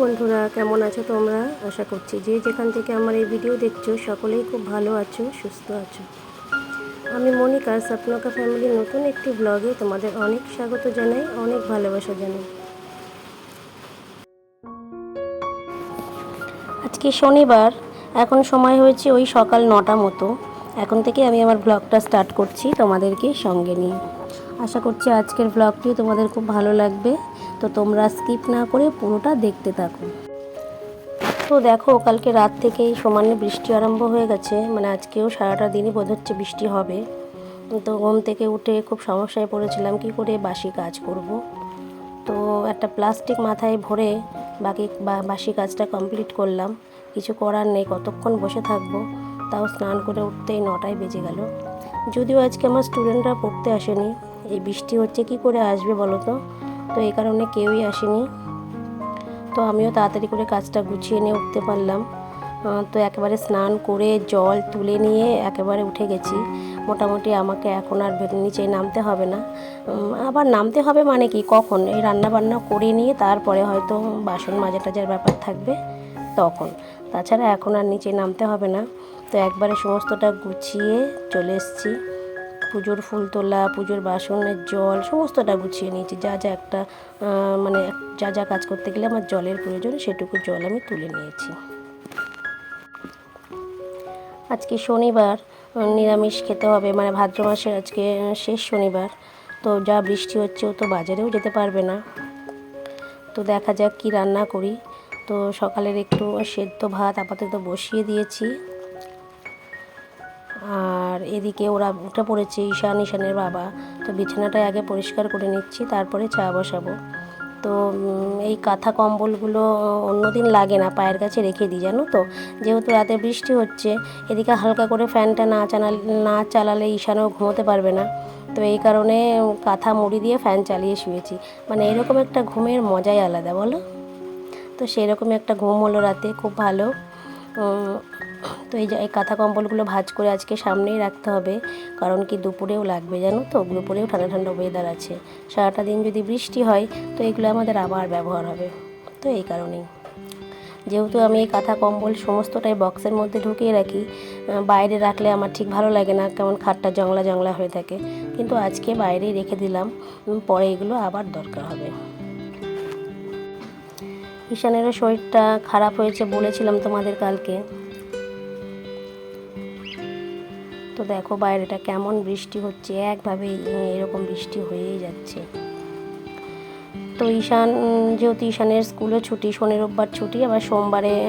বন্ধুরা, কেমন আছো তোমরা? আশা করছি যে যেখান থেকে আমার এই ভিডিও দেখছ, সকলেই খুব ভালো আছো, সুস্থ আছো। আমি মনিকা, স্বপ্নকা ফ্যামিলির নতুন একটি ব্লগে তোমাদের অনেক স্বাগত জানাই, অনেক ভালোবাসা জানাই। আজকে শনিবার, এখন সময় হয়েছে ওই সকাল নটা মতো। এখন থেকে আমি আমার ব্লগটা স্টার্ট করছি তোমাদেরকে সঙ্গে নিয়ে। আশা করছি আজকের ব্লগটিও তোমাদের খুব ভালো লাগবে। তো তোমরা স্কিপ না করে পুরোটা দেখতে থাকো। তো দেখো, কালকে রাত থেকেই সমানে বৃষ্টি আরম্ভ হয়ে গেছে। মানে আজকেও সারাটা দিনই বোধ হচ্ছে বৃষ্টি হবে। তো ঘুম থেকে উঠে খুব সমস্যায় পড়েছিলাম, কি করে বাসি কাজ করব। তো একটা প্লাস্টিক মাথায় ভরে বাকি বাসি কাজটা কমপ্লিট করলাম। কিছু করার নেই, কতক্ষণ বসে থাকব? তাও স্নান করে উঠতেই নটায় বেজে গেল। যদিও আজকে আমার স্টুডেন্টরা পড়তে আসেনি। এই বৃষ্টি হচ্ছে কি করে আসবে বলো তো? তো এই কারণে কেউই আসেনি। তো আমিও তাড়াতাড়ি করে কাজটা গুছিয়ে নিয়ে উঠতে পারলাম। তো একেবারে স্নান করে জল তুলে নিয়ে একেবারে উঠে গেছি। মোটামুটি আমাকে এখন আর নিচে নামতে হবে না। আবার নামতে হবে মানে কি, কখন? এই রান্না বান্না করে নিয়ে তারপরে হয়তো বাসন মাজা টাজার ব্যাপার থাকবে তখন। তাছাড়া এখন আর নিচে নামতে হবে না। তো একবারে সমস্তটা গুছিয়ে চলে এসেছি। পুজোর ফুল তোলা, পুজোর বাসনের জল, সমস্তটা গুছিয়ে নিয়েছি। যা যা একটা মানে যা যা কাজ করতে গেলে আমার জলের প্রয়োজন, সেটুকু জল আমি তুলে নিয়েছি। আজকে শনিবার নিরামিষ খেতে হবে। মানে ভাদ্র মাসের আজকে শেষ শনিবার। তো যা বৃষ্টি হচ্ছে, ও তো বাজারেও যেতে পারবে না। তো দেখা যাক কি রান্না করি। তো সকালের একটু সেদ্ধ ভাত আপাতত বসিয়ে দিয়েছি। আর এদিকে ওরা উঠে পড়েছে ঈশান, ঈশানের বাবা। তো বিছানাটা আগে পরিষ্কার করে নিচ্ছি, তারপরে চা বসাবো। তো এই কাঁথা কম্বলগুলো অন্যদিন লাগে না, পায়ের কাছে রেখে দিই, জানো তো? যেহেতু রাতে বৃষ্টি হচ্ছে, এদিকে হালকা করে ফ্যানটা না চালালে না চালালে ঈশানও ঘুমোতে পারবে না। তো এই কারণে কাঁথা মুড়ি দিয়ে ফ্যান চালিয়ে শুয়েছি। মানে এরকম একটা ঘুমের মজাই আলাদা, বলো? তো সেরকমই একটা ঘুম হলো রাতে, খুব ভালো। তো এই যে এই কাঁথা কম্বলগুলো ভাঁজ করে আজকে সামনেই রাখতে হবে, কারণ কি দুপুরেও লাগবে জানো তো? দুপুরেও ঠান্ডা ঠান্ডা ওয়েদার আছে। সারাটা দিন যদি বৃষ্টি হয়, তো এগুলো আমাদের আবার ব্যবহার হবে। তো এই কারণেই। যেহেতু আমি এই কাঁথা কম্বল সমস্তটাই বক্সের মধ্যে ঢুকিয়ে রাখি বাইরে রাখলে আমার ঠিক ভালো লাগে না, কেমন খাটটা জংলা জংলা হয়ে থাকে। কিন্তু আজকে বাইরেই রেখে দিলাম পরে এগুলো আবার দরকার হবে। ঈশানেরও শরীরটা খারাপ হয়েছে বলেছিলাম তোমাদের কালকে। দেখো বাইরেটা কেমন বৃষ্টি হচ্ছে, একভাবে এরকম বৃষ্টি হয়েই যাচ্ছে। তো ঈশান, যেহেতু ঈশানের স্কুলে ছুটি, শনি রোববার ছুটি, আবার সোমবারে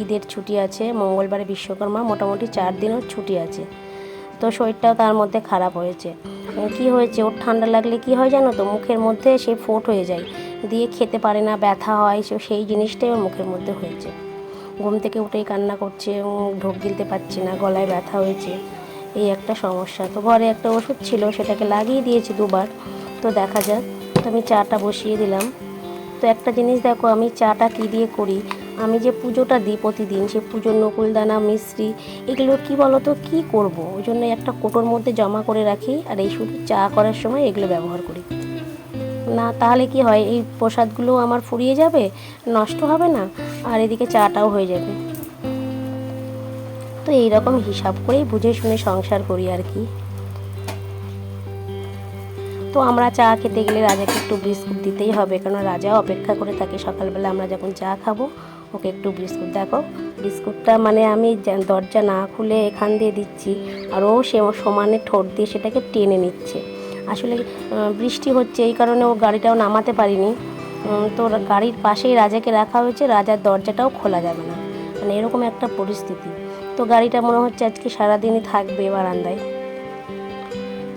ঈদের ছুটি আছে, মঙ্গলবারে বিশ্বকর্মা, মোটামুটি চার দিনও ছুটি আছে। তো শরীরটাও তার মধ্যে খারাপ হয়েছে। কি হয়েছে? ওর ঠান্ডা লাগলে কি হয় জানো তো? মুখের মধ্যে সে ফোট হয়ে যায়। দিয়ে খেতে পারে না, ব্যথা হয়, সে- সেই জিনিসটাই ওর মুখের মধ্যে হয়েছে। ঘুম থেকে উঠেই কান্না করছে ঢোক গিলতে পারছে না, গলায় ব্যথা হয়েছে। এই একটা সমস্যা। তো ঘরে একটা ওষুধ ছিল, সেটাকে লাগিয়ে দিয়েছি দুবার। তো দেখা যাক, তো আমি চাটা বসিয়ে দিলাম। তো একটা জিনিস দেখো, আমি চাটা কী দিয়ে করি? আমি যে পুজোটা দিই প্রতিদিন, সে পুজোর নকুলদানা মিশ্রি এগুলো কি বলো তো কী করব? ওই জন্য একটা কোটোর মধ্যে জমা করে রাখি, আর এই শুধু চা করার সময় এগুলো ব্যবহার করি। না, তাহলে কি হয়, এই প্রসাদগুলো আমার ফুরিয়ে যাবে? নষ্ট হবে না? আর এদিকে চাটাও হয়ে যাবে। তো এইরকম হিসাব করেই বুঝে শুনে সংসার করি আর কি। তো আমরা চা খেতে গেলে রাজাকে একটু বিস্কুট দিতেই হবে কারণ রাজা অপেক্ষা করে থাকে সকালবেলা আমরা যখন চা খাব, ওকে একটু বিস্কুট। দেখো, বিস্কুটটা মানে আমি দরজা না খুলে এখান দিয়ে দিচ্ছি, আর ও সে সমানে ঠোঁট দিয়ে সেটাকে টেনে নিচ্ছে। আসলে বৃষ্টি হচ্ছে, এই কারণে ও গাড়িটাও নামাতে পারিনি। তো গাড়ির পাশেই রাজাকে রাখা হয়েছে, রাজার দরজাটাও খোলা যাবে না। মানে এরকম একটা পরিস্থিতি। তো গাড়িটা মনে হচ্ছে আজকে সারাদিনই থাকবে বারান্দায়।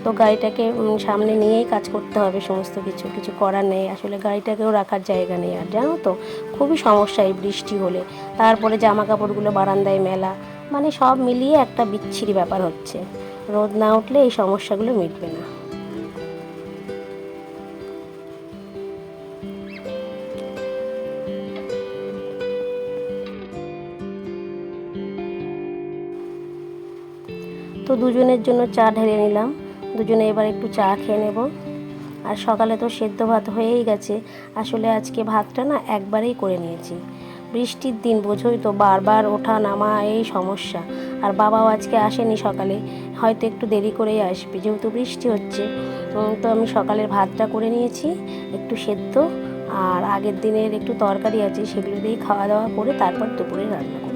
তো গাড়িটাকে সামনে নিয়েই কাজ করতে হবে সমস্ত কিছু। কিছু করার নেই, আসলে গাড়িটাকেও রাখার জায়গা নেই আর, জানো তো? খুবই সমস্যা এই বৃষ্টি হলে। তারপরে জামা কাপড়গুলো বারান্দায় মেলা মানে সব মিলিয়ে একটা বিচ্ছিরি ব্যাপার হচ্ছে। রোদ না উঠলে এই সমস্যাগুলো মিটবে না। তো দুজনের জন্য চা ঢেলে নিলাম। দুজনে এবার একটু চা খেয়ে নেব। আর সকালে তো সেদ্ধ ভাত হয়েই গেছে। আসলে আজকে ভাতটা না একবারেই করে নিয়েছি। বৃষ্টির দিন, বোঝোই তো, বারবার ওঠা নামা এই সমস্যা। আর বাবাও আজকে আসেনি সকালে। হয়তো একটু দেরি করেই আসবে। যেহেতু বৃষ্টি হচ্ছে তো আমি সকালের ভাতটা করে নিয়েছি। একটু সেদ্ধ। আর আগের দিনের একটু তরকারি আছে, সেগুলো দিয়েই খাওয়া দাওয়া করে তারপর দুপুরে রান্না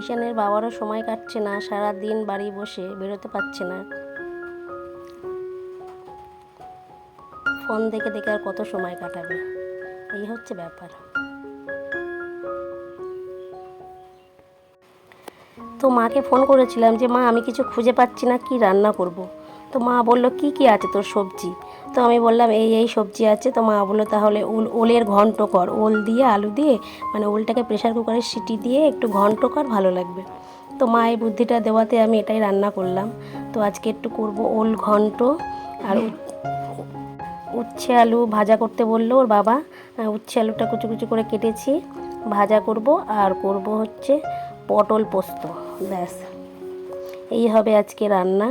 ঈশানের বাবারও সময় কাটছে না, সারা দিন বাড়ি বসে বেরোতে পারছে না। ফোন দেখে দেখে আর কত সময় কাটাবে? এই হচ্ছে ব্যাপার। তো মাকে ফোন করেছিলাম যে, মা, আমি কিছু খুঁজে পাচ্ছি না, কি রান্না করব। তো মা বলল, কি কি আছে তোর সবজি? তো আমি বললাম, এই এই সবজি আছে, তো মা বলল, তাহলে ওল ওলের ঘন্ট কর। ওল দিয়ে আলু দিয়ে মানে ওলটাকে প্রেশার কুকারে সিটি দিয়ে একটু ঘন্ট কর, ভালো লাগবে। তো মা এই বুদ্ধিটা দেওয়াতে আমি এটাই রান্না করলাম। তো আজকে একটু করব ওল ঘন্ট আর উচ্ছে আলু ভাজা করতে বলল ওর বাবা। উচ্ছে আলুটা কুচু কুচু করে কেটেছি, ভাজা করব আর করব হচ্ছে পটল পোস্ত, ব্যাস। এই হবে আজকে রান্না।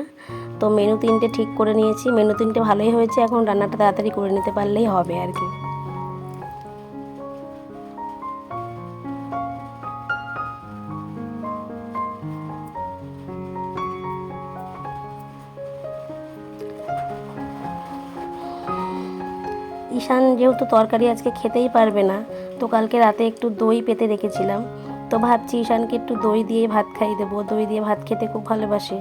তো মেনু তিনটে ঠিক করে নিয়েছি। মেনু তিনটে ভালোই হয়েছে, এখন রান্নাটা তাড়াতাড়ি করে নিতে পারলেই হবে আর কি। ঈশান যেহেতু তরকারি আজকে খেতেই পারবে না, তো কালকে রাতে একটু দই পেতে রেখেছিলাম। তো ভাবছি ঈশানকে একটু দই দিয়ে ভাত খাইয়ে দেবো। দই দিয়ে ভাত খেতে খুব ভালোবাসে।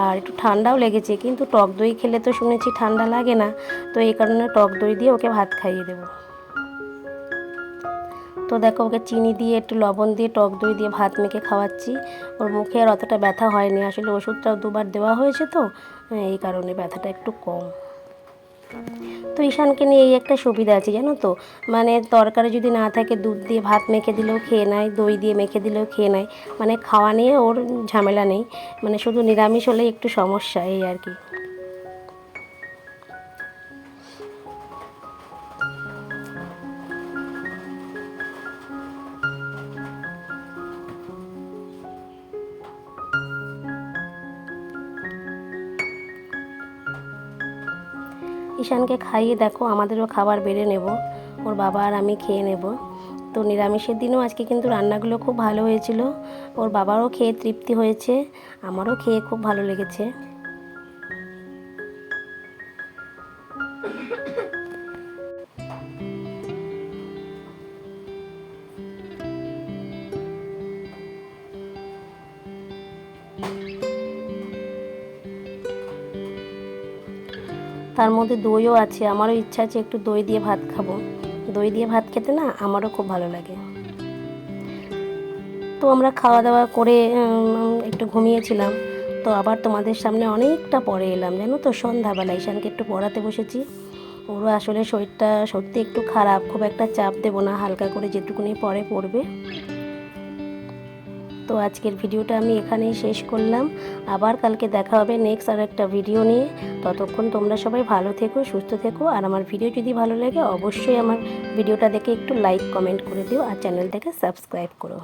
আর একটু ঠান্ডাও লেগেছে, কিন্তু টক দই খেলে তো শুনেছি ঠান্ডা লাগে না। তো এই কারণে টক দই দিয়ে ওকে ভাত খাইয়ে দেবো। তো দেখো, ওকে চিনি দিয়ে, একটু লবণ দিয়ে টক দই দিয়ে ভাত মেখে খাওয়াচ্ছি। ওর মুখে আর অতটা ব্যথা হয়নি। আসলে ওষুধটাও দুবার দেওয়া হয়েছে তো, এই কারণে ব্যথাটা একটু কম। তো ঈশানকে নিয়ে এই একটা সুবিধা আছে, জানো তো? মানে তরকারি যদি না থাকে, দুধ দিয়ে ভাত মেখে দিলেও খেয়ে নেয়, দই দিয়ে মেখে দিলেও খেয়ে নেয়। মানে খাওয়া নিয়ে ওর ঝামেলা নেই। মানে শুধু নিরামিষ হলে একটু সমস্যা, এই আর কি। ঈশানকে খাইয়ে দেখো, আমাদেরও খাবার বেড়ে নেব। ওর বাবা আর আমি খেয়ে নেব। তো নিরামিষের দিনও আজকে কিন্তু রান্নাগুলো খুব ভালো হয়েছিল। ওর বাবারও খেয়ে তৃপ্তি হয়েছে, আমারও খেয়ে খুব ভালো লেগেছে। তার মধ্যে দইও আছে, আমারও ইচ্ছা আছে একটু দই দিয়ে ভাত খাব। দই দিয়ে ভাত খেতে না আমারও খুব ভালো লাগে। তো আমরা খাওয়া দাওয়া করে একটু ঘুমিয়েছিলাম। তো আবার তোমাদের সামনে অনেকটা পরে এলাম, জানো তো? সন্ধ্যাবেলা ঈশানকে একটু পড়াতে বসেছি। ওরও আসলে শরীরটা সত্যি একটু খারাপ, খুব একটা চাপ দেবো না, হালকা করে যেটুকুনি পরে পড়বে। তো আজকের ভিডিওটা আমি এখানেই শেষ করলাম। আবার কালকে দেখা হবে নেক্সট আর একটা ভিডিও নিয়ে। ততক্ষণ তোমরা সবাই ভালো থেকো, সুস্থ থেকো। আর আমার ভিডিও যদি ভালো লাগে, অবশ্যই আমার ভিডিওটা দেখে একটু লাইক কমেন্ট করে দিও। আর চ্যানেলটাকে সাবস্ক্রাইব করো।